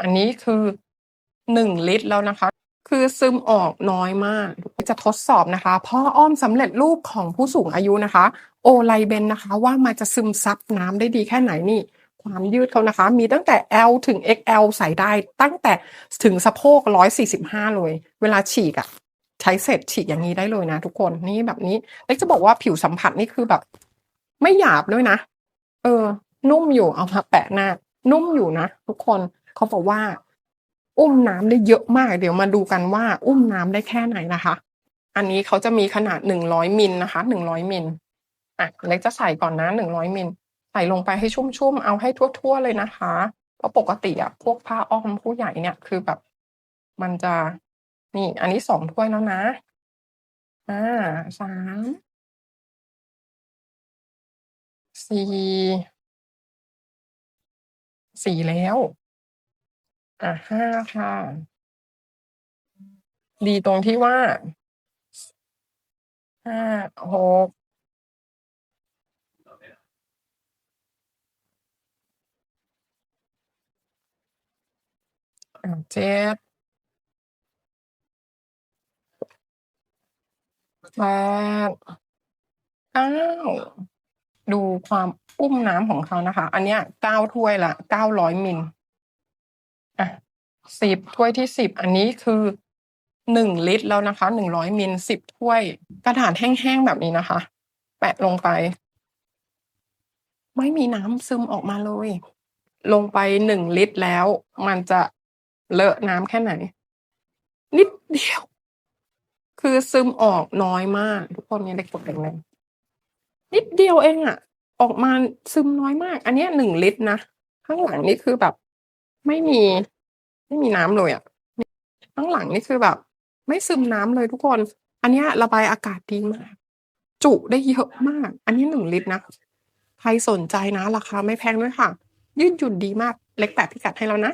อันนี้คือ 1 ลิตรแล้วนะคะ คือซึมออกน้อยมาก จะทดสอบนะคะพ่ออ้อมสำเร็จรูปของผู้สูงอายุนะคะ โอไลเบนนะคะ ว่ามันจะซึมซับน้ำได้ดีแค่ไหนนี่ ความยืดเขานะคะ มีตั้งแต่ L ถึง XL ใส่ได้ตั้งแต่ถึงสะโพก 145 เลย เวลาฉีกอะใช้เสร็จฉีกอย่างนี้ได้เลยนะ ทุกคนนี่แบบนี้เล็กจะบอกว่าผิวสัมผัสนี่คือแบบ ไม่หยาบด้วยนะ เออ นุ่มอยู่เอามาแปะหน้า นุ่มอยู่นะทุกคน เขาบอกว่า อุ้มน้ำได้เยอะมาก เดี๋ยวมาดูกันว่า อุ้มน้ำได้แค่ไหนนะคะ อันนี้เขาจะมีขนาดหนึ่งร้อยมิลนะคะหนึ่งร้อยมิลอะเล็กจะใส่ก่อนนะหนึ่งร้อยมิลใส่ลงไปให้ชุ่มๆเอาให้ทั่วๆเลยนะคะเพราะปกติอะพวกผ้าอ้อมผู้ใหญ่เนี่ยคือแบบ มันจะนี่ อันนี้สองถ้วยแล้วนะ อ่าสามสี่สี่แล้ว อะห้าค่ะ ดีตรงที่ว่าห้าหกเจ็ดแปดเก้าดูความอุ้มน้ำของเขานะคะ อันเนี้ยเก้าถ้วยละเก้าร้อยมิล อะสิบถ้วยที่สิบอันนี้คือหนึ่งลิตรแล้วนะคะหนึ่งร้อยมิลสิบถ้วย กระดาษแห้งๆแบบนี้นะคะ แปะลงไป ไม่มีน้ำซึมออกมาเลย ลงไปหนึ่งลิตรแล้ว มันจะเลอะน้ำแค่ไหน นิดเดียว คือซึมออกน้อยมาก ทุกคนเนี่ยเล็กกดแรงๆนิดเดียวเองอะออกมาซึมน้อยมาก อันนี้หนึ่งลิตรนะข้างหลังนี่คือแบบ ไม่มี ไม่มีน้ำเลยอะข้างหลังนี่คือแบบ ไม่ซึมน้ำเลยทุกคน อันเนี้ยระบายอากาศดีมาก จุได้เยอะมาก อันนี้หนึ่งลิตรนะ ใครสนใจนะ ราคาไม่แพงด้วยค่ะ ยืดหยุ่นดีมาก เล็กแปะพิกัดให้แล้วนะ